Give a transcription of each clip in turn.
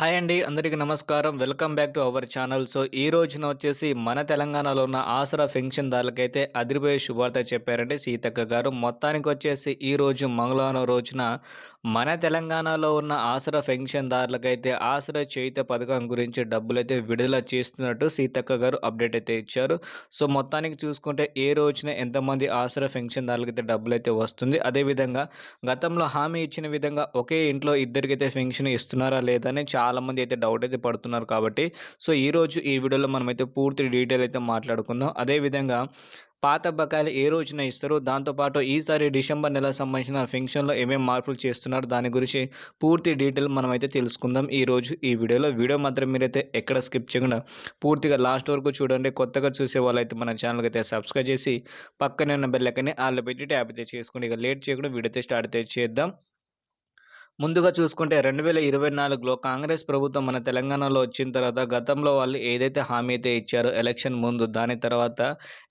Hi అండి అందరికీ నమస్కారం. Welcome back to our channel. So ఈ రోజున వచ్చేసి మన తెలంగాణలో ఉన్న ఆసరా పెన్షన్దారులకైతే అదిరిపోయే శుభార్త చెప్పారండి సీతక్క గారు. మొత్తానికి వచ్చేసి ఈ రోజు మంగళవారం రోజున మన తెలంగాణలో ఉన్న ఆసరా పెన్షన్దారులకైతే ఆసరా చేయుత పథకం గురించి డబ్బులైతే విడుదల చేస్తున్నట్టు సీతక్క గారు అప్డేట్ అయితే ఇచ్చారు. సో మొత్తానికి చూసుకుంటే ఏ రోజున ఎంతమంది ఆసరా పెన్షన్దారులకైతే డబ్బులు అయితే వస్తుంది అదేవిధంగా గతంలో హామీ ఇచ్చిన విధంగా ఒకే ఇంట్లో ఇద్దరికైతే పెన్షన్ ఇస్తున్నారా లేదని చాలా చాలామంది అయితే డౌట్ అయితే పడుతున్నారు కాబట్టి సో ఈరోజు ఈ వీడియోలో మనమైతే పూర్తి డీటెయిల్ అయితే మాట్లాడుకుందాం. అదేవిధంగా పాత బకాయిలు ఏ రోజున ఇస్తారో దాంతోపాటు ఈసారి డిసెంబర్ నెల సంబంధించిన ఫెన్షన్లో ఏమేమి మార్పులు చేస్తున్నారు దాని గురించి పూర్తి డీటెయిల్ మనమైతే తెలుసుకుందాం ఈ రోజు ఈ వీడియోలో. వీడియో మాత్రం మీరైతే ఎక్కడ స్కిప్ చేయకుండా పూర్తిగా లాస్ట్ వరకు చూడండి. కొత్తగా చూసే వాళ్ళైతే మన ఛానల్కి అయితే సబ్స్క్రైబ్ చేసి పక్కనే ఉన్న బెల్లకని ఆళ్ళు పెట్టి ట్యాప్ అయితే చేసుకోండి. ఇక లేట్ చేయకుండా వీడియో అయితే స్టార్ట్ అయితే చేద్దాం. ముందుగా చూసుకుంటే రెండు వేల ఇరవై నాలుగులో కాంగ్రెస్ ప్రభుత్వం మన తెలంగాణలో వచ్చిన తర్వాత గతంలో వాళ్ళు ఏదైతే హామీ అయితే ఇచ్చారో ఎలక్షన్ ముందు దాని తర్వాత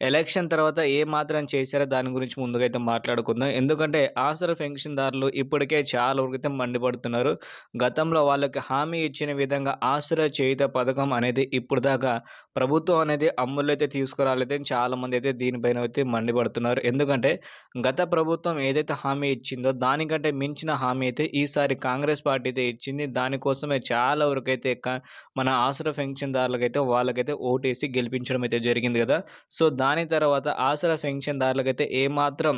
ఎలక్షన్ తర్వాత ఏ మాత్రం చేశారో దాని గురించి ముందుగా అయితే మాట్లాడుకుందాం. ఎందుకంటే ఆసర పెన్షన్దారులు ఇప్పటికే చాలా వరకు మండిపడుతున్నారు. గతంలో వాళ్ళకి హామీ ఇచ్చిన విధంగా ఆసర చేయుత పథకం అనేది ఇప్పుడు దాకా ప్రభుత్వం అనేది అమ్ములు అయితే చాలామంది అయితే దీనిపైన అయితే మండిపడుతున్నారు. ఎందుకంటే గత ప్రభుత్వం ఏదైతే హామీ ఇచ్చిందో దానికంటే మించిన హామీ అయితే ఈసారి ఈసారి కాంగ్రెస్ పార్టీ అయితే ఇచ్చింది దానికోసమే చాలా వరకు అయితే మన ఆసరా పెన్షన్దారులకైతే వాళ్ళకైతే ఓటేసి గెలిపించడం అయితే జరిగింది కదా. సో దాని తర్వాత ఆసరా పెన్షన్దారులకైతే ఏమాత్రం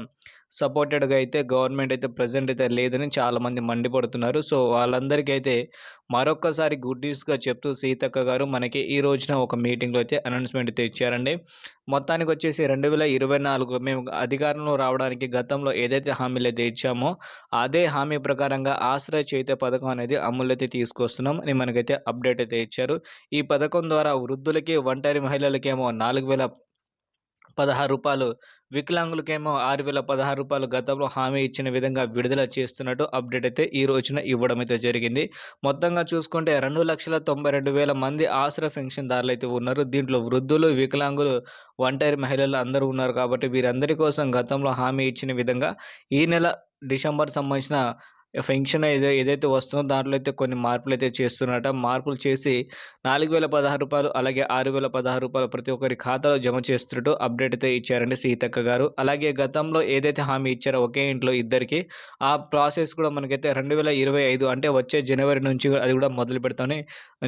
సపోర్టెడ్గా అయితే గవర్నమెంట్ అయితే ప్రజెంట్ అయితే లేదని చాలామంది మండిపడుతున్నారు. సో వాళ్ళందరికీ అయితే మరొక్కసారి గుడ్ న్యూస్గా చెప్తూ సీతక్క గారు మనకి ఈ రోజున ఒక మీటింగ్లో అయితే అనౌన్స్మెంట్ అయితే ఇచ్చారండి. మొత్తానికి వచ్చేసి రెండు వేల ఇరవై నాలుగు మేము అధికారంలో రావడానికి గతంలో ఏదైతే హామీలు అయితే ఇచ్చామో అదే హామీ ప్రకారంగా ఆశ్రయ చేత పథకం అనేది అమలు అయితే తీసుకొస్తున్నాం అని మనకైతే అప్డేట్ అయితే ఇచ్చారు. ఈ పథకం ద్వారా వృద్ధులకి ఒంటరి మహిళలకేమో నాలుగు వేల పదహారు రూపాయలు వికలాంగులకేమో ఆరు వేల పదహారు రూపాయలు గతంలో హామీ ఇచ్చిన విధంగా విడుదల చేస్తున్నట్టు అప్డేట్ అయితే ఈ రోజున ఇవ్వడం అయితే జరిగింది. మొత్తంగా చూసుకుంటే రెండు లక్షల తొంభై రెండు వేల మంది ఆశ్ర పెన్షన్దారులు అయితే ఉన్నారు. దీంట్లో వృద్ధులు వికలాంగులు ఒంటరి మహిళలు అందరూ ఉన్నారు కాబట్టి వీరందరి కోసం గతంలో హామీ ఇచ్చిన విధంగా ఈ నెల డిసెంబర్ సంబంధించిన పెన్షన్ ఏదో ఏదైతే వస్తుందో దాంట్లో అయితే కొన్ని మార్పులు అయితే చేస్తున్నట మార్పులు చేసి నాలుగు వేల పదహారు రూపాయలు అలాగే ఆరు వేల పదహారు రూపాయలు ప్రతి ఒక్కరి ఖాతాలో జమ చేస్తున్నట్టు అప్డేట్ అయితే ఇచ్చారండి సీతక్క గారు. అలాగే గతంలో ఏదైతే హామీ ఇచ్చారో ఒకే ఇంట్లో ఇద్దరికి ఆ ప్రాసెస్ కూడా మనకైతే రెండు వేల ఇరవై ఐదు అంటే వచ్చే జనవరి నుంచి అది కూడా మొదలు పెడతామని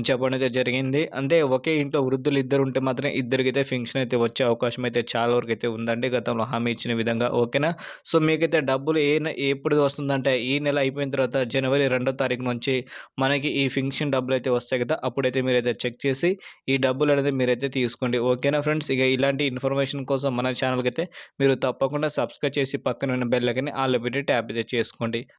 చెప్పడం అయితే జరిగింది. అంటే ఒకే ఇంట్లో వృద్ధులు ఇద్దరు ఉంటే మాత్రం ఇద్దరికి అయితే అయితే వచ్చే అవకాశం అయితే చాలా వరకు అయితే ఉందండి గతంలో హామీ ఇచ్చిన విధంగా. ఓకేనా? సో మీకైతే డబ్బులు ఏ ఎప్పుడు వస్తుందంటే ఈ నెల అయిపోయిన తర్వాత జనవరి రెండో తారీఖు నుంచి మనకి ఈ ఫింక్షన్ డబ్బులు అయితే వస్తాయి కదా అప్పుడైతే మీరైతే చెక్ చేసి ఈ డబ్బులు అనేది మీరైతే తీసుకోండి. ఓకేనా ఫ్రెండ్స్? ఇక ఇలాంటి ఇన్ఫర్మేషన్ కోసం మన ఛానల్కి అయితే మీరు తప్పకుండా సబ్స్క్రైబ్ చేసి పక్కన ఉన్న బెల్లకని ఆల్ పెట్టి ట్యాప్ అయితే చేసుకోండి.